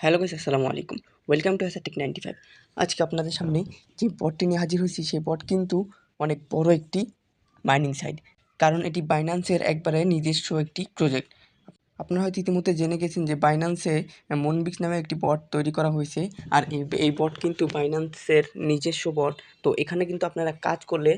Hello guys আসসালামু আলাইকুম। Welcome to tech ninety five আজকে আপনাদের সামনে যে বটটি নিয়ে হাজির হয়েছি, সেই বট কিন্তু অনেক বড় একটি মাইনিং সাইট কারণ এটি বাইন্যান্সের একবারে নিজস্ব একটি প্রজেক্ট আপনারা হয়তো ইতিমধ্যে জেনে গেছেন যে বাইন্যান্সে মনবিক্স নামে একটি বট তৈরি করা হয়েছে, আর এই এই বট কিন্তু বাইন্যান্সের নিজস্ব বট তো এখানে কিন্তু আপনারা কাজ করলে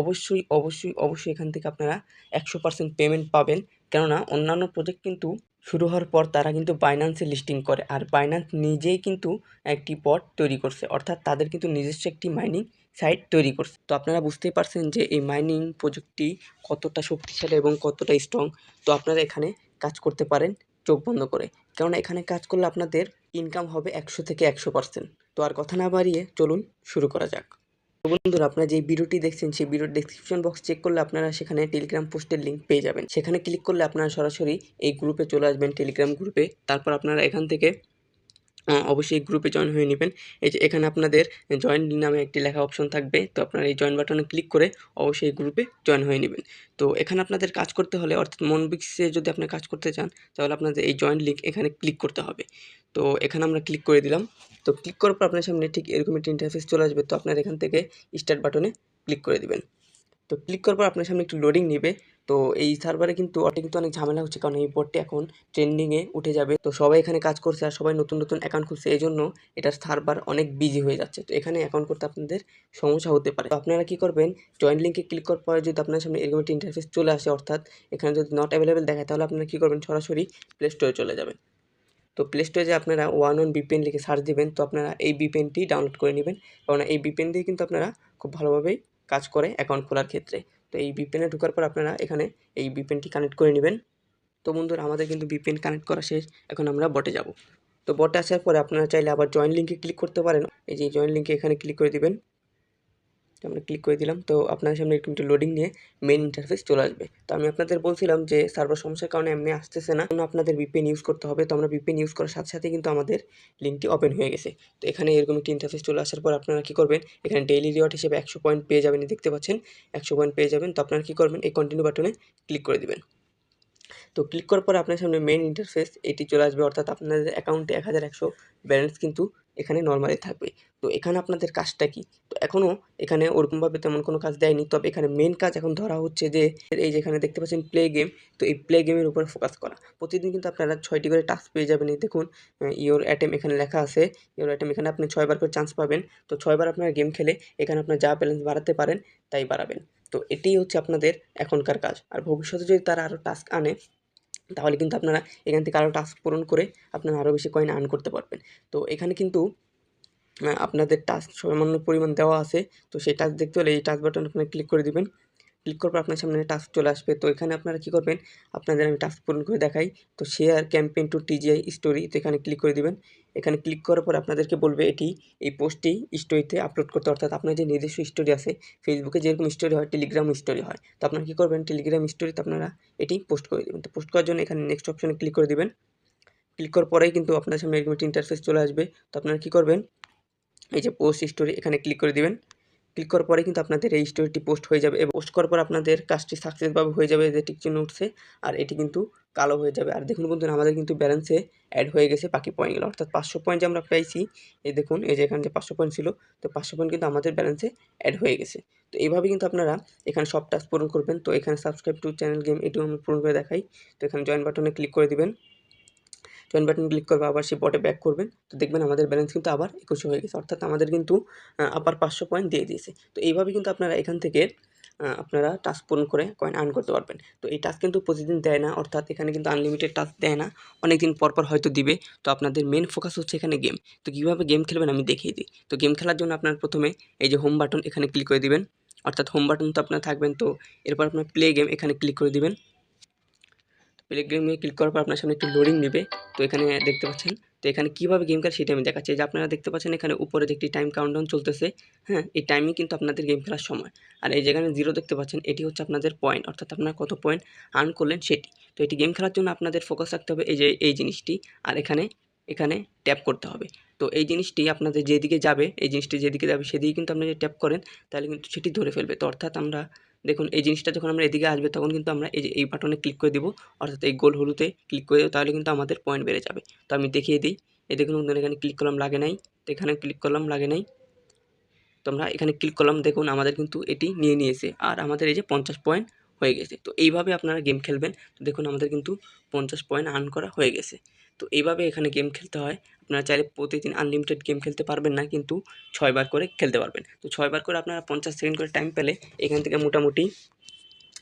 অবশ্যই অবশ্যই অবশ্যই এখান থেকে আপনারা একশো পার্সেন্ট পেমেন্ট পাবেন। কেননা অন্যান্য প্রজেক্ট কিন্তু শুরু হওয়ার পর তারা কিন্তু বাইন্যান্সে লিস্টিং করে। আর বাইন্যান্স নিজেই কিন্তু একটি বট তৈরি করছে। অর্থাৎ তাদের কিন্তু নিজস্ব একটি মাইনিং সাইট তৈরি করছে। তো আপনারা বুঝতেই পারছেন যে এই মাইনিং প্রযুক্তি কতটা শক্তিশালী এবং কতটা স্ট্রং তো আপনারা এখানে কাজ করতে পারেন চোখ বন্ধ করে। কেননা এখানে কাজ করলে আপনাদের ইনকাম হবে একশো থেকে একশো পার্সেন্ট তো আর কথা না বাড়িয়ে চলুন শুরু করা যাক। বন্ধুরা আপনারা যে ভিডিওটি দেখছেন, সেই ভিডিওর ডেসক্রিপশন বক্স চেক করলে আপনারা সেখানে টেলিগ্রাম পোস্টের লিঙ্ক পেয়ে যাবেন। সেখানে ক্লিক করলে আপনারা সরাসরি এই গ্রুপে চলে আসবেন টেলিগ্রাম গ্রুপে তারপর আপনারা এখান থেকে অবশ্যই গ্রুপে জয়েন হয়ে নেবেন। এই যে এখানে আপনাদের জয়েন নামে একটি লেখা অপশন থাকবে। তো আপনারা এই জয়েন বাটনে ক্লিক করে অবশ্যই গ্রুপে জয়েন হয়ে নেবেন। তো এখানে আপনাদের কাজ করতে হলে, অর্থাৎ মনবিক্সে যদি আপনি কাজ করতে চান, তাহলে আপনাদের এই জয়েন লিঙ্ক এখানে ক্লিক করতে হবে। তো এখানে আমরা ক্লিক করে দিলাম। তো ক্লিক করার পর আপনার সামনে ঠিক এরকম একটি ইন্টারফেস চলে আসবে। তো আপনার এখান থেকে স্টার্ট বাটনে ক্লিক করে দিবেন। তো ক্লিক করার পর আপনার সামনে একটু লোডিং নেবে। তো এই সার্ভারে কিন্তু অটো কিন্তু অনেক ঝামেলা হচ্ছে। কারণ এই বোর্ডটি এখন ট্রেন্ডিংয়ে উঠে যাবে। তো সবাই এখানে কাজ করছে আর সবাই নতুন নতুন অ্যাকাউন্ট খুলছে। এই জন্য এটার সার্ভার অনেক বিজি হয়ে যাচ্ছে। তো এখানে অ্যাকাউন্ট করতে আপনাদের সমস্যা হতে পারে। তো আপনারা কী করবেন? জয়েন্ট লিঙ্কে ক্লিক করার পরে যদি আপনার সামনে এরকম একটি ইন্টারফেস চলে আসে, অর্থাৎ এখানে যদি নট অ্যাভেলেবেল দেখায়, তাহলে আপনারা কী করবেন? সরাসরি প্লে স্টোরে চলে যাবেন। তো প্লে স্টোরে যে আপনারা ওয়ান ওয়ান বিপিএন লিখে সার্চ দেবেন, তো আপনারা এই বিপিএনটি ডাউনলোড করে নেবেন। কারণ এই বিপিএন দিয়ে কিন্তু আপনারা খুব ভালোভাবেই কাজ করে অ্যাকাউন্ট খোলার ক্ষেত্রে। তো এই বিপেনে ঢোকার পর আপনারা এখানে এই বিপিএনটি কানেক্ট করে নেবেন। তো বন্ধুরা, আমাদের কিন্তু বিপিএন কানেক্ট করা শেষ। এখন আমরা বটে যাব। তো বটে আসার পরে আপনারা চাইলে আবার জয়েন লিঙ্কে ক্লিক করতে পারেন। এই যে জয়েন লিঙ্কে এখানে ক্লিক করে দিবেন। তো আমরা ক্লিক করে দিলাম। তো আপনার সামনে এরকম একটু লোডিং নিয়ে মেন ইন্টারফেস চলে আসবে। তো আমি আপনাদের বলছিলাম যে সার্ভার সমস্যার কারণে এমনি আসতেছে না। আপনাদের বিপিএন ইউজ করতে হবে। তো আমরা বিপিএন ইউজ করার সাথে সাথে কিন্তু আমাদের লিঙ্কটি ওপেন হয়ে গেছে। তো এখানে এরকম একটি ইন্টারফেস চলে আসার পর আপনারা কী করবেন? এখানে ডেইলি রিওয়ার্ড হিসেবে একশো পয়েন্ট পেয়ে যাবেন। দেখতে পাচ্ছেন, একশো পয়েন্ট পেয়ে যাবেন। তো আপনারা কী করবেন? এই কন্টিনিউ বাটনে ক্লিক করে দেবেন। তো ক্লিক করার পর আপনার সামনে মেন ইন্টারফেস এটি চলে আসবে। অর্থাৎ আপনাদের অ্যাকাউন্টে এক হাজার একশো ব্যালেন্স কিন্তু এখানে নর্মালি থাকবে। তো এখানে আপনাদের কাজটা কি? তো এখনও এখানে ওরকমভাবে তেমন কোনো কাজ দেয়নি। তবে এখানে মেন কাজ এখন ধরা হচ্ছে যে, এই যেখানে দেখতে পাচ্ছেন প্লে গেম তো এই প্লে গেমের উপর ফোকাস করা। প্রতিদিন কিন্তু আপনারা ছয়টি করে টাস্ক পেয়ে যাবেন। এই দেখুন ইওর অ্যাটেম এখানে লেখা আছে। ইওর অ্যাটেম এখানে আপনি ছয়বার করে চান্স পাবেন। তো ছয়বার আপনারা গেম খেলে এখানে আপনার যা ব্যালেন্স বাড়াতে পারেন, তাই বাড়াবেন। তো এটাই হচ্ছে আপনাদের এখনকার কাজ। আর ভবিষ্যতে যদি তারা আরও টাস্ক আনে তাহলে কিন্তু আপনারা এখান থেকে আরও টাস্ক পূরণ করে আপনারা আরও বেশি কয়েন আর্ন করতে পারবেন। তো এখানে কিন্তু আপনাদের টাস্ক সামান্য পরিমাণ দেওয়া আছে। তো সেই টাস্ক দেখতে হলে এই টাস্ক বাটন আপনারা ক্লিক করে দিবেন। ক্লিক করার পর আপনার সামনে টাস্ক চলে আসবে। তো এখানে আপনারা কী করবেন? আপনাদের আমি টাস্ক পূরণ করে দেখাই। তো share campaign to TGI story তো এখানে ক্লিক করে দিবেন। এখানে ক্লিক করার পর আপনাদেরকে বলবে এটি এই পোস্টটি স্টোরিতে আপলোড করতে। অর্থাৎ আপনার যে নিজস্ব স্টোরি আছে ফেসবুকে যেরকম স্টোরি হয় টেলিগ্রাম স্টোরি হয়। তো আপনারা কী করবেন? টেলিগ্রাম স্টোরিতে আপনারা এটি পোস্ট করে দেবেন। তো পোস্ট করার জন্য এখানে নেক্সট অপশনে ক্লিক করে দিবেন। ক্লিক করার পরেই কিন্তু আপনার সামনে এরকম একটি ইন্টারফেস চলে আসবে। তো আপনারা কী করবেন? এই যে পোস্ট স্টোরি এখানে ক্লিক করে দিবেন। ক্লিক করার পরে কিন্তু আপনাদের এই স্টোরিটি পোস্ট হয়ে যাবে এবং পোস্ট করার পর আপনাদের কাজটি সাকসেসভাবে হয়ে যাবে, যে টিক চিহ্ন উঠছে, আর এটি কিন্তু কালো হয়ে যাবে। আর দেখুন বন্ধুরা, আমাদের কিন্তু ব্যালেন্সে অ্যাড হয়ে গেছে বাকি পয়েন্টগুলো অর্থাৎ পাঁচশো পয়েন্ট যে আমরা পেয়েছি, এই দেখুন, এই যে এখানে যে পাঁচশো পয়েন্ট ছিল, তো পাঁচশো পয়েন্ট কিন্তু আমাদের ব্যালেন্সে অ্যাড হয়ে গেছে। তো এইভাবে কিন্তু আপনারা এখানে সব টাস্ক পূরণ করবেন। তো এখানে সাবস্ক্রাইব টু চ্যানেল গেম এটিও আমি পূরণ করে দেখাই। তো এখানে জয়েন বাটনে ক্লিক করে দিবেন। জয়েন বাটন ক্লিক করবে, আবার সেই বটে ব্যাক করবেন তো দেখবেন আমাদের ব্যালেন্স কিন্তু আবার একুশে হয়ে গেছে। অর্থাৎ আমাদের কিন্তু আবার পাঁচশো পয়েন্ট দিয়ে দিয়েছে। তো এইভাবে কিন্তু আপনারা এখান থেকে আপনারা টাস্ক পূরণ করে কয়েন আর্ন করতে পারবেন। তো এই টাস্ক কিন্তু প্রতিদিন দেয় না। অর্থাৎ এখানে কিন্তু আনলিমিটেড টাস্ক দেয় না। অনেক দিন পর পর হয়তো দিবে। তো আপনাদের মেন ফোকাস হচ্ছে এখানে গেম তো কীভাবে গেম খেলবেন আমি দেখিয়ে দিই। তো গেম খেলার জন্য আপনার প্রথমে এই যে হোম বাটন এখানে ক্লিক করে দিবেন। অর্থাৎ হোম বাটন তো আপনার থাকবেন। তো এরপর আপনার প্লে গেম এখানে ক্লিক করে দিবেন। প্লে গেমে ক্লিক করার পর আপনার সামনে একটু লোডিং নেবে। তো এখানে দেখতে পাচ্ছেন, তো এখানে কীভাবে গেম খেলে সেটা আমি দেখাচ্ছি। যে আপনারা দেখতে পাচ্ছেন এখানে উপরে একটি টাইম কাউন্টডাউন চলতেছে হ্যাঁ এই টাইমই কিন্তু আপনাদের গেম খেলার সময়। আর এই যেখানে জিরো দেখতে পাচ্ছেন, এটি হচ্ছে আপনাদের পয়েন্ট অর্থাৎ আপনারা কত পয়েন্ট আর্ন করলেন সেটি। তো এটি গেম খেলার জন্য আপনাদের ফোকাস রাখতে হবে এই যে এই জিনিসটি, আর এখানে এখানে ট্যাপ করতে হবে। তো এই জিনিসটি আপনাদের যেদিকে যাবে, এই জিনিসটি যেদিকে যাবে সেদিকে কিন্তু আপনারা যদি ট্যাপ করেন, তাহলে কিন্তু সেটি ধরে ফেলবে। তো অর্থাৎ আমরা দেখুন, এই জিনিসটা যখন আমরা এদিকে আসবে, তখন কিন্তু আমরা এই যে, এই বাটনে ক্লিক করে দেবো। অর্থাৎ এই গোল হলুদে ক্লিক করে দেবো তাহলে কিন্তু আমাদের পয়েন্ট বেড়ে যাবে। তো আমি দেখিয়ে দিই। এই দেখুন এখানে ক্লিক করলাম, লাগে নাই। তো এখানে ক্লিক করলাম, লাগে নাই। তো আমরা এখানে ক্লিক করলাম, দেখুন, আমাদের কিন্তু এটি নিয়ে নিয়েছে। আর আমাদের এই যে, পঞ্চাশ পয়েন্ট হয়ে গেছে। তো এইভাবে আপনারা গেম খেলবেন। তো দেখুন, আমাদের কিন্তু পঞ্চাশ পয়েন্ট আর্ন করা হয়ে গেছে। তো এইভাবে এখানে গেম খেলতে হয়। আপনারা চাইলে প্রতিদিন আনলিমিটেড গেম খেলতে পারবেন না, কিন্তু ছয়বার করে খেলতে পারবেন। তো ছয়বার করে আপনারা পঞ্চাশ সেকেন্ড করে টাইম পেলে এখান থেকে মোটামুটি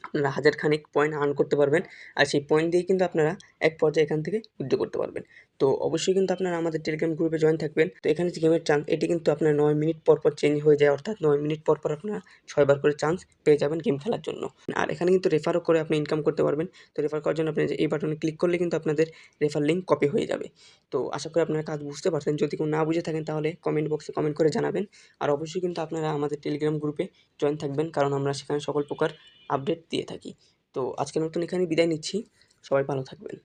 আপনারা হাজার খানিক পয়েন্ট আর্ন করতে পারবেন। আর সেই পয়েন্ট দিয়ে কিন্তু আপনারা এক পর্যায়ে এখান থেকে উইথড্র করতে পারবেন। তো অবশ্যই কিন্তু আপনারা আমাদের টেলিগ্রাম গ্রুপে জয়েন থাকবেন। তো এখানে যে গেমের চান্স এটি কিন্তু আপনার নয় মিনিট পর পর চেঞ্জ হয়ে যায়। অর্থাৎ নয় মিনিট পর পর আপনারা ছয়বার করে চান্স পেয়ে যাবেন গেম খেলার জন্য। আর এখানে কিন্তু রেফারও করে আপনি ইনকাম করতে পারবেন। তো রেফার করার জন্য আপনি এই বাটনে ক্লিক করলে কিন্তু আপনাদের রেফার লিঙ্ক কপি হয়ে যাবে। তো আশা করি আপনারা কাজ বুঝতে পারছেন। যদি কেউ না বুঝে থাকেন তাহলে কমেন্ট বক্সে কমেন্ট করে জানাবেন। আর অবশ্যই কিন্তু আপনারা আমাদের টেলিগ্রাম গ্রুপে জয়েন থাকবেন। কারণ আমরা সেখানে সকল প্রকার আপডেট দিয়ে থাকি। তো আজকের মতন এখানে বিদায় নিচ্ছি। সবাই ভালো থাকবেন।